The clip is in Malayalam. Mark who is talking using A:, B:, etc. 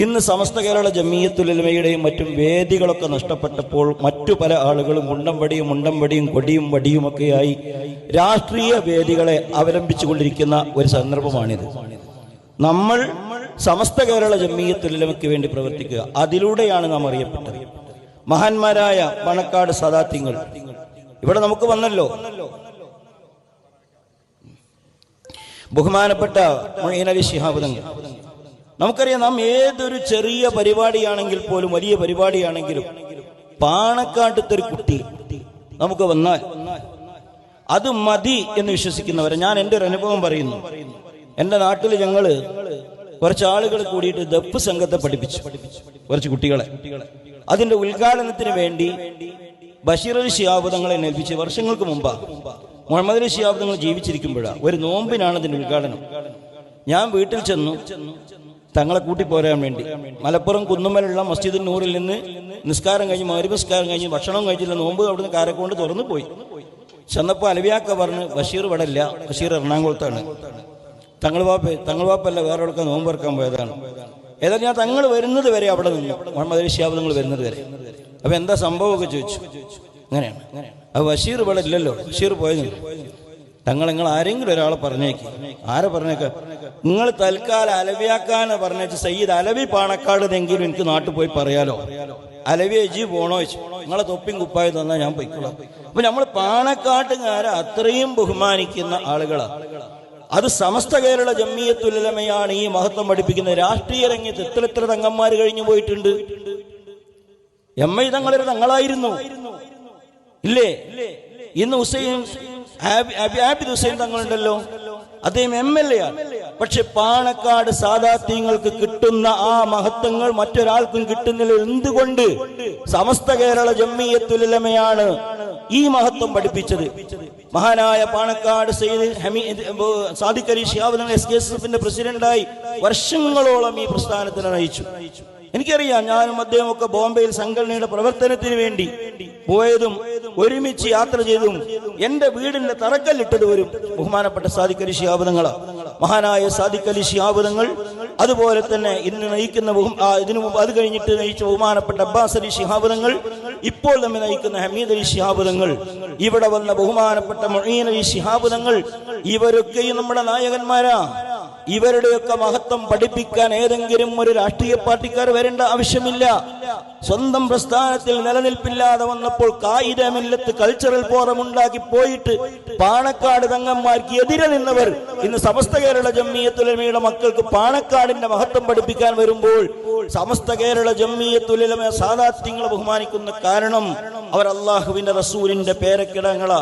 A: ഇന്ന് സമസ്ത കേരള ജമീയത്തുലമയുടെയും മറ്റും വേദികളൊക്കെ നഷ്ടപ്പെട്ടപ്പോൾ മറ്റു പല ആളുകളും മുണ്ടംവടിയും മുണ്ടംവടിയും കൊടിയും വടിയുമൊക്കെയായി രാഷ്ട്രീയ വേദികളെ അവലംബിച്ചുകൊണ്ടിരിക്കുന്ന ഒരു സന്ദർഭമാണിത്. നമ്മൾ സമസ്ത കേരള ജമീയത്തുലമയ്ക്ക് വേണ്ടി പ്രവർത്തിക്കുക. അതിലൂടെയാണ് നാം അറിയപ്പെട്ടത്. മഹാന്മാരായ പണക്കാട് സദാത്യങ്ങൾ ഇവിടെ നമുക്ക് വന്നല്ലോ. ബഹുമാനപ്പെട്ട മൊയ്നലി ശിഹാബ് തങ്ങൾ. നമുക്കറിയാം നാം ഏതൊരു ചെറിയ പരിപാടിയാണെങ്കിൽ പോലും വലിയ പരിപാടിയാണെങ്കിലും പാണക്കാട്ടത്തെ ഒരു കുട്ടി നമുക്ക് വന്നാൽ അത് മതി എന്ന് വിശ്വസിക്കുന്നവരെ ഞാൻ എന്റെ ഒരു അനുഭവം പറയുന്നു. എന്റെ നാട്ടിൽ ഞങ്ങൾ കുറച്ച് ആളുകൾ കൂടിയിട്ട് ദപ്പ് സംഘത്തെ പഠിപ്പിച്ചു കുറച്ച് കുട്ടികളെ. അതിന്റെ ഉദ്ഘാടനത്തിന് വേണ്ടി ബഷീർ അലി ഷിയാബ് ഏൽപ്പിച്ച് വർഷങ്ങൾക്ക് മുമ്പാ മുഹമ്മദ് അലി ഷിയാബ് ജീവിച്ചിരിക്കുമ്പോഴാണ് ഒരു നോമ്പിനാണ് അതിന്റെ ഉദ്ഘാടനം. ഞാൻ വീട്ടിൽ ചെന്നു തങ്ങളെ കൂട്ടി പോരാൻ വേണ്ടി. മലപ്പുറം കുന്നുമലുള്ള മസ്ജിദ് നൂറിൽ നിന്ന് നിസ്കാരം കഴിഞ്ഞ് മരുവ് നിസ്കാരം കഴിഞ്ഞ് ഭക്ഷണം കഴിച്ചില്ല നോമ്പ് അവിടുന്ന് കാരക്കൊണ്ട് തുറന്നു പോയി. ചെന്നപ്പോൾ അലവിയാക്ക പറഞ്ഞ് ബഷീർ ഇവിടെ ഇല്ല ബഷീർ എറണാകുളത്താണ്. തങ്ങൾ വാപ്പ തങ്ങൾ വാപ്പല്ല വേറെ ആൾക്കാർ നോമ്പ് ഇറക്കാൻ പോയതാണ്. ഏതായാലും ഞാൻ തങ്ങൾ വരുന്നത് വരെ അവിടെ നിന്നു. മുഹമ്മദ് അലി ഷിയാബ് നിങ്ങൾ വരുന്നത് വരെ. അപ്പൊ എന്താ സംഭവമൊക്കെ ചോദിച്ചു. അങ്ങനെയാണ്. അപ്പൊ ബഷീർ ഇവിടെ ഇല്ലല്ലോ ബഷീർ പോയത് തങ്ങൾ നിങ്ങൾ ആരെങ്കിലും ഒരാളെ പറഞ്ഞേക്ക്. ആരെ പറഞ്ഞേക്ക? നിങ്ങൾ തൽക്കാലം അലവിയാക്കാന്ന് പറഞ്ഞേച്ച് സയ്യിദ് അലവി പാണക്കാട് എങ്കിലും എനിക്ക് നാട്ടിൽ പോയി പറയാലോ. അലവി എജി പോണോ നിങ്ങളെ തൊപ്പിയും കുപ്പായി തന്നാൽ ഞാൻ പൊയ്ക്കോളാം. അപ്പൊ നമ്മൾ പാണക്കാട്ടുകാരെ അത്രയും ബഹുമാനിക്കുന്ന ആളുകളാണ് അത് സമസ്ത കേരള ജമ്മിയത്തുലമയാണ് ഈ മഹത്വം പഠിപ്പിക്കുന്നത് രാഷ്ട്രീയ രംഗത്ത് എത്ര എത്ര തങ്ങന്മാർ കഴിഞ്ഞു പോയിട്ടുണ്ട്. എം ഐ തങ്ങളൊരു തങ്ങളായിരുന്നു. ഇല്ലേ? ഇന്ന് ഹുസൈൻ ആബിദ് ഹുസൈൻ തങ്ങളുണ്ടല്ലോ. അദ്ദേഹം എം എൽ എ ആണ്. പക്ഷെ പാണക്കാട് സാധാത്യങ്ങൾക്ക് കിട്ടുന്ന ആ മഹത്വങ്ങൾ മറ്റൊരാൾക്കും കിട്ടുന്നില്ല. എന്തുകൊണ്ട്? സമസ്ത കേരള ജമ്മിയത്തുലമയാണ് ഈ മഹത്വം പഠിപ്പിച്ചത്. മഹാനായ Panakkad Sayyid Hameed Sadiq Ali S K S എഫിന്റെ പ്രസിഡന്റായി വർഷങ്ങളോളം ഈ പ്രസ്ഥാനത്തിന് നയിച്ചു. എനിക്കറിയാം ഞാനും അദ്ദേഹം ഒക്കെ ബോംബെയിൽ സംഘടനയുടെ പ്രവർത്തനത്തിന് വേണ്ടി പോയതും ഒരുമിച്ച് യാത്ര ചെയ്തും എന്റെ വീടിന്റെ തറക്കല്ലിട്ടത് വരും ബഹുമാനപ്പെട്ട സാദിഖ് അലി മഹാനായ സാദിഖ് ശിയാബുദങ്ങൾ അതുപോലെ തന്നെ ഇന്ന് നയിക്കുന്ന ഇതിനു മുമ്പ് അത് കഴിഞ്ഞിട്ട് നയിച്ച ബഹുമാനപ്പെട്ട അബ്ബാസ് അലി ശിഹാബുദങ്ങൾ ഇപ്പോൾ നമ്മെ നയിക്കുന്ന ഹമീദ് അലി ശിഹാബുദങ്ങൾ ഇവിടെ വന്ന ബഹുമാനപ്പെട്ട മൊഴീൻ അലി ശിഹാബുദങ്ങൾ ഇവരൊക്കെയും നമ്മുടെ നായകന്മാരാ. ഇവരുടെയൊക്കെ മഹത്വം പഠിപ്പിക്കാൻ ഏതെങ്കിലും ഒരു രാഷ്ട്രീയ പാർട്ടിക്കാർ വരേണ്ട ആവശ്യമില്ല. സ്വന്തം പ്രസ്ഥാനത്തിൽ നിലനിൽപ്പില്ലാതെ വന്നപ്പോൾ കായികമില്ലത്ത് കൾച്ചറൽ ഫോറം ഉണ്ടാക്കി പോയിട്ട് പാണക്കാട് തങ്ങന്മാർക്ക് എതിരെ നിന്നവർ ഇന്ന് സമസ്ത കേരള ജമ്മിയത്തുലമയുടെ മക്കൾക്ക് പാണക്കാടിന്റെ മഹത്വം പഠിപ്പിക്കാൻ വരുമ്പോൾ സമസ്ത കേരള ജമ്മിയത്തുലമ സാധാത്യങ്ങളെ ബഹുമാനിക്കുന്ന കാരണം അവർ അള്ളാഹുവിന്റെ റസൂലിന്റെ പേരക്കിടങ്ങളാ.